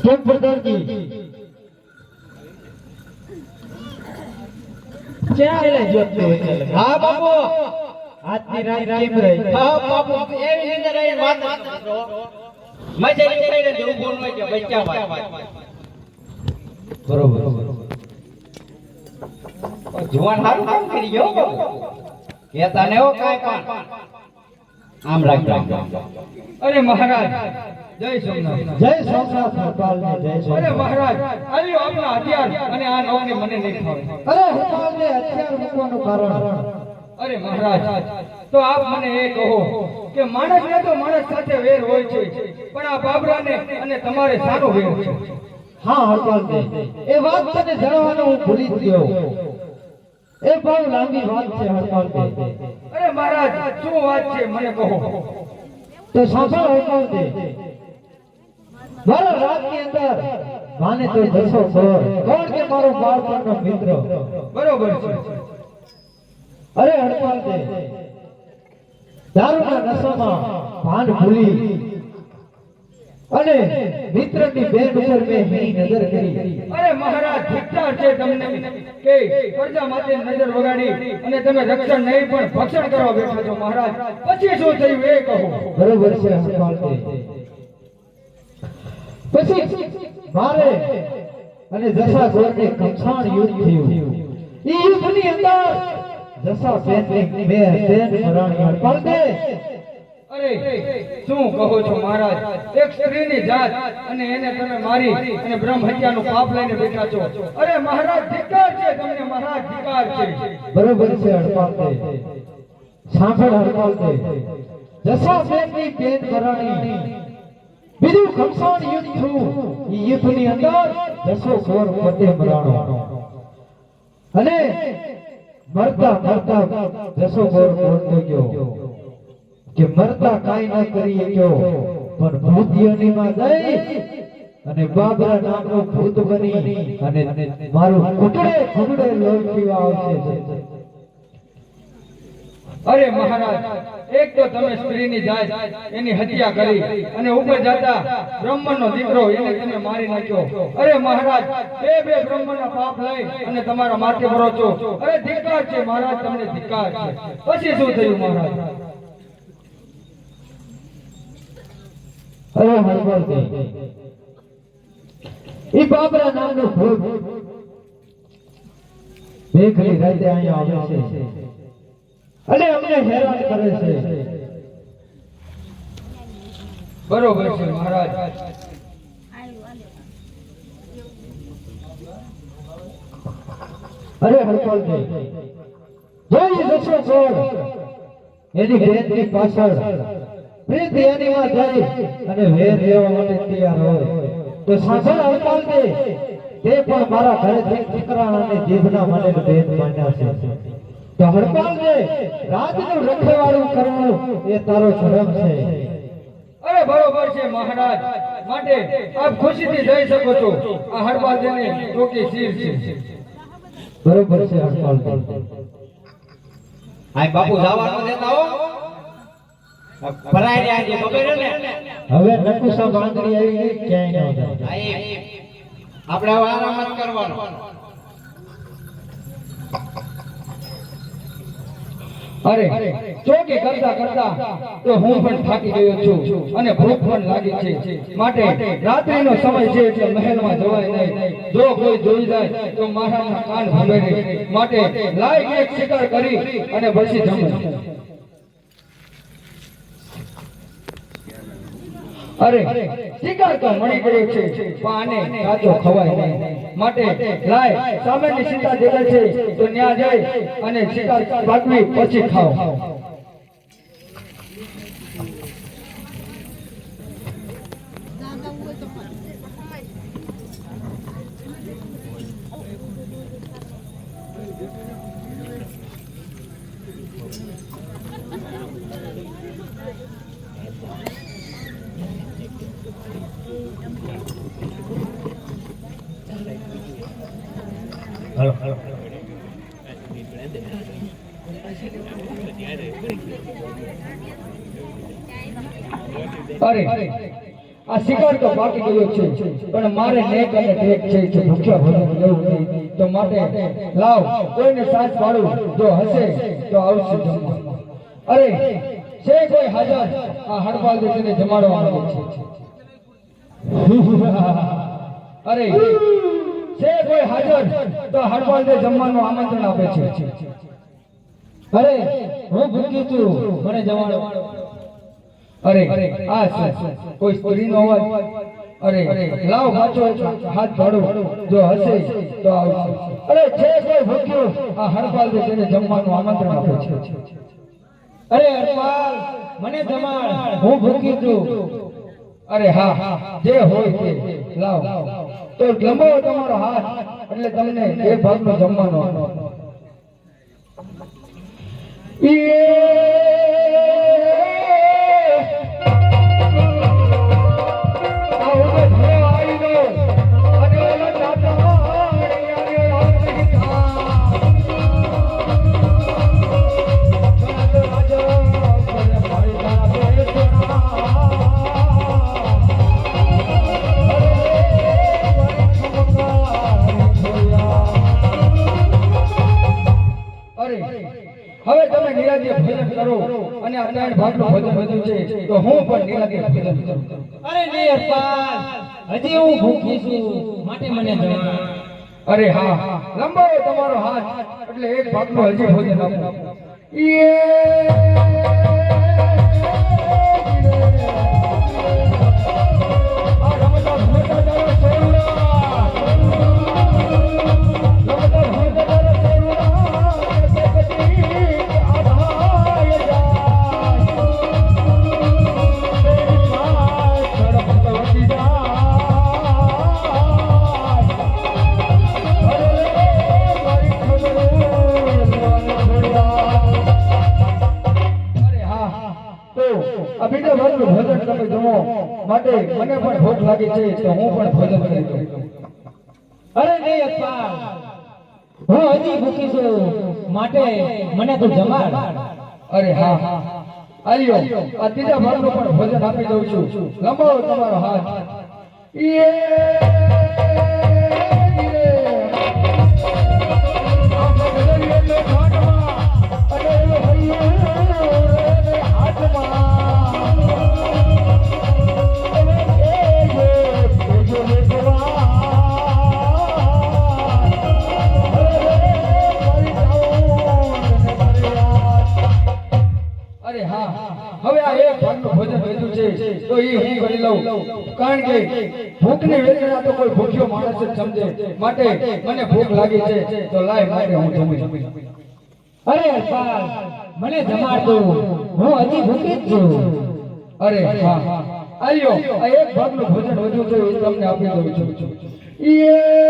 કેમ પ્રધાનજી ક્યાં એને જોતું હોય એટલે? હા બાપુ આજની રાત કેમ રહી હા બાપુ એવી રીતે રહી વાત વાત કરો. મજેરી કરીને જો ઊભો ન હોય બચ્ચા વાત? બરોબર. જુવાન હારું કામ કરી ગયો બાપુ કહેતા ને હો પણ. આમ રાખજો અરે મહારાજ જય સોમનાથ. જય સોમનાથ હરપાલને જય અરે મહારાજ આલ્યો આપના હથિયાર અને આ નવને મને નહીં અરે હરપાલને હથિયાર મૂકવાનું કારણ. અરે મહારાજ તો આપ મને એ કહો કે માણસને તો માણસ સાથે વેર હોય છે પણ આ બાબરાને અને તમારે સારો વેર છે. હા હરપાલને એ વાત તને જણાવવાનો હું ભૂલી ગયો. એ બહુ લાંબી વાત છે હરપાલને અરે મહારાજ શું વાત છે મને કહો. તો સાંભળ હરપાલને મારા રાજની અંદર માને તો દસો કરોડ કોણ કે મારો બાળપણનો મિત્ર? બરોબર છે. અરે હરપાલ દે દારૂના નશામાં ભાન ભૂલી અને મિત્રની બેન ઉપર મેં હીની નજર કરી. અરે મહારાજ ધિક્કાર છે તમને કે પ્રજા માટે નજર વગાડી અને તમે રક્ષણ નહીં પણ ભક્ષણ કરવા બેઠા છો મહારાજ. પછી શું થયું એ કહો. બરોબર છે હરપાલ દે પછી મારે અને જસા ગોરને કમસાણ યુદ્ધ થયું. એ યુદ્ધની અંદર જસા બેનની બે બેન મરાણી હરપાલ દે અરે શું કહો છો મહારાજ? એક સ્ત્રીની જાત અને એને તમે મારી અને બ્રહ્મ હત્યાનું પાપ લઈને બેઠા છો. અરે મહારાજ ધિકાર છે તમને મહારાજ ધિકાર છે. બરોબર છે હડપાલ દે સાંભળ હડપાલ દે જસા બેનની બેન કરાણી બીજું ખમસાણ યુદ્ધ થયું. ઈ યુદ્ધની અંદર દસો સોર પોતે મરાણો. અને મરતા મરતા જસો ગોર બોલતો ગયો કે મરતા કાઈ ન કરી ગયો પણ ભૂતમાં ગઈ અને બાબરા નામનો ભૂત બની અને મારું કુકડે કુકડે લોહી પીવા આવશે. અરે મહારાજ એક તો તમે સ્ત્રીની જાય એની હત્યા કરી અને ઉપર જતા બ્રહ્મનો દીકરો એને તમે મારી નાખ્યો. અરે મહારાજ, બે બે બ્રહ્મના પાપ લઈ અને તમારા માથે ભરો છો અરે ધિક્કાર છે મહારાજ, તમને ધિક્કાર છે. પછી શું થયું મહારાજ? અરે હરબર એ બાબરા નામનો ભૂત દેખલી રાતે અહીંયા આવે છે. અને અમને હેરાન કરે છે. બરોબર છે, મહારાજ. અરે હરપાલ દે જોઈ જશો છોડ. એની બેનની પાછળ. પ્રીત એની માં જાય અને વેર લેવા માટે તૈયાર હોય. તો સાંભળ હરપાલ દે તે પણ મારા ઘરેથી દીકરા અને જીભના મને ભેદ માન્યા છે. તો હરપાલ દે રાજનું રખેવાળું કરવું એ તારો ધર્મ છે. અરે બરોબર છે મહારાજ માટે આપ ખુશીથી જઈ શકો છો. આ હડપાલ જેને ટોકી શીર છે. બરોબર છે હરપાલ આય બાપુ જવાનું દેતા હો ભરાઈ રહ્યા છે ખબર ને? હવે નકુસા બાંધણી આવી ક્યાંય ન જાય. આપણે આવા આરામ જ કરવાનો. અરે ચોકી કરતા કરતા તો હું પણ થાકી ગયો છું અને ભૂખ પણ લાગી છે. માટે રાત્રિનો સમય છે એટલે મહેલમાં જવાય નહીં. જો કોઈ જોઈ જાય, તો મારા કાન ભગડે માટે લાઈક એક શિકાર કરી અને પછી જમું. અરે, શિકાર તો મળી ગયો છે પણ કાચો ખવાય માટે લાય, સામેની સીતા દેખાય છે, તો ન્યા જઈ અને શિકાર પાકવી પછી ખાઓ. હાલો અરે આ શિકાર તો બાકી ગયો છે, પણ મારે નેક અને ટેક છે કે ભૂખ્યા ભોજન લેવું નહીં, તો માટે લાવ, કોઈને સાથ પાડું, જો હશે, તો આવશે જમવા. અરે છે કોઈ હાજર આ હડપાલ દેશને જમાડવા માંગે છે. અરે તો જમવાનું આમંત્રણ આપે છે. અરે, હું ભૂખી છું. મને જવાનું અરે, આ? કોઈ સ્ત્રીનો અવાજ. અરે, લાવ વાંચો હાથ ભાડો. જો હશે તો આવશે. અરે, છે કોઈ ભૂખ્યું? આ હરપાલ દે તેને જમવાનું આમંત્રણ આપે છે. અરે, હરપાલ, મને જમાડ. હું ભૂખી છું. અરે, હા. જે હોય તે. લાવ. તો જમો તમારો હાથ એટલે તમને એ ભાગનું જમવાનો આપો. અને આ ભાગનું ભોજન વધ્યું છે તો હું પણ નિરાજ્ય ભોજન કરું. અરે હજી હું ભૂખી છું માટે મને જમાડ અરે હા લંબાવો તમારો હાથ એટલે એક ભાગનું હજી ભોજન આપો. યે! તો બીજા ભાગનું ભોજન તમે જમો માટે મને પણ ભૂખ લાગી છે તો હું પણ ભોજન કરી દઉં અરે નહીં હરપાલ હું હજી ભૂખી છું. માટે મને તું જમાડ. અરે હા. હા આલ્યો આ ત્રીજા વર્ગનું પણ ભોજન આપી દઉં છું. લંબાવો તમારો હાથ. યે! અરે હા. હવે આ એક ભાગનું ભોજન વધ્યું છે, તો એ હું કરી લઉં. કારણ કે ભૂખની વેદના તો કોઈ ભૂખ્યો માણસ જ સમજે. માટે મને ભૂખ લાગી છે, તો લાય માટે હું જમી અરે હરપાલ મને જમાડ દો. હું હજી ભૂખી જ છું. અરે હા. આલ્યો, આ એક ભાગનું ભોજન વધ્યું છે, એ તમને આપી દઉં છું. અરે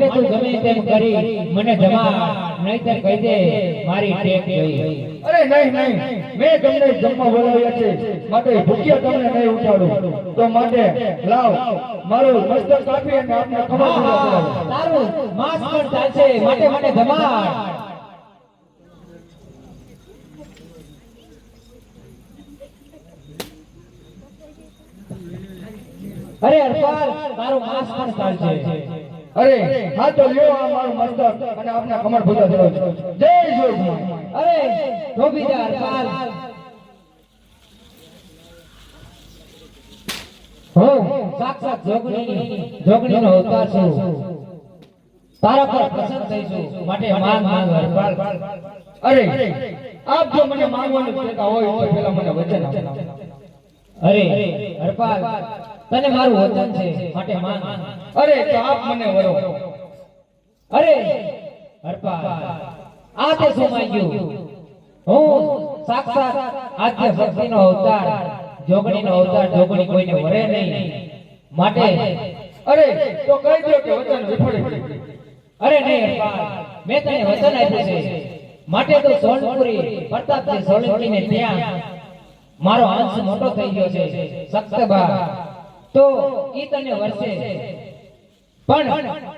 માટે તું ગમે તેમ કરી મને જમાડ નહીતર કહી દે મારી ટેક ગઈ. અરે નહીં નહીં મેં તમને જમવા બોલાવ્યા છે માટે ભૂખ્યા તમને નહીં ઉઠાડું. તો માટે લાવ મારું મસ્તક કાપી અને આપને ખબર કરાવો. તારું માસ પણ ચાલશે માટે મને જમા અરે હરપાલ તારું માસ પણ ચાલશે અરે, હા તો લ્યો આ મારું મસ્તક અને આપના કમર ભૂતા જય જોજી અરે ધોબીદાર જા હો, સાક્ષાત જોગણી જોગણીનો અવતાર છું. તારા પર પ્રસન્ન થઈ છું, માટે માન માંગ હરપાલ અરે, આપ જો મને માંગવાનું કહેતા હોય તો પહેલા મને વચન આપો. અરે હરપાલ તને મારું વચન છે, માટે માન. અરે, તો આપ મને વરો. અરે હરપા આ તે સમાઈ ગયો. હું સાક્ષાત આદ્ય શક્તિનો અવતાર, જોગણીનો અવતાર, જોગણી કોઈને વરે નહીં. માટે, અરે, તો કહી દો કે વચન વિફળી. અરે, નહીં હરપા મેં તને વચન આપ્યું છે. માટે તો સોનપુરી પ્રતાપજી સોલંકીને ત્યાં મારો અંશ મોટો થઈ ગયો છે. સક્તબા તો ઈ તને વર્ષે પણ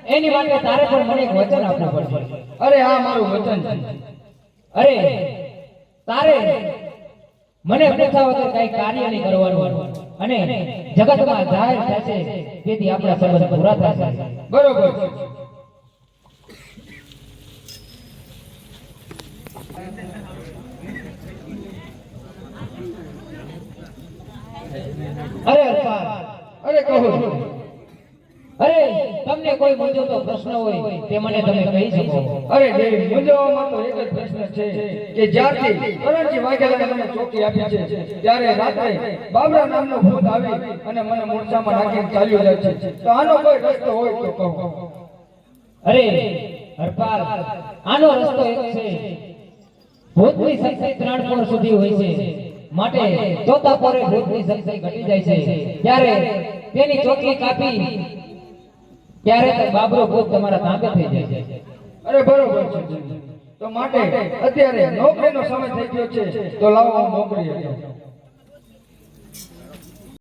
એની માટે તારે પણ મને એક વચન આપવું પડશે. અરે, આ મારું વચન છે. અરે, તારે મને પ્રથા વગર કઈ કાર્ય નહીં કરવાનું. અને જગતમાં જાહેર થશે, તેથી આપણા સંબંધ પૂરા થશે. બરોબર. અરે, અલ્પાર. અરે કહો. અરે તમને કોઈ મૂંઝવતો પ્રશ્ન હોય તે મને તમે કહી શકો. અરે દેવી મૂંઝવવામાં તો એક જ પ્રશ્ન છે કે જ્યારથી કરણજી વાઘેલાએ મને ચોકી આપી છે ત્યારે રાત્રે બાબરા નામનો ભૂત આવી અને મને મૂર્છામાં નાખીને ચાલ્યો જાય છે. તો આનો કોઈ રસ્તો હોય તો કહો. અરે હરપાલ આનો રસ્તો એક છે. ભૂતની શક્તિ ત્રણ કોણ સુધી હોય છે? માટે ચોથા પોરે ભૂતની સંખ્યા ઘટી જાય છે. ત્યારે તેની ચોટલી કાપી ત્યારે બાબરો ભૂત તમારા તાંબે થઈ જાય છે. અરે બરોબર છે તો માટે અત્યારે નોકરીનો સમય થઈ ગયો છે. તો લાવો નોકરી.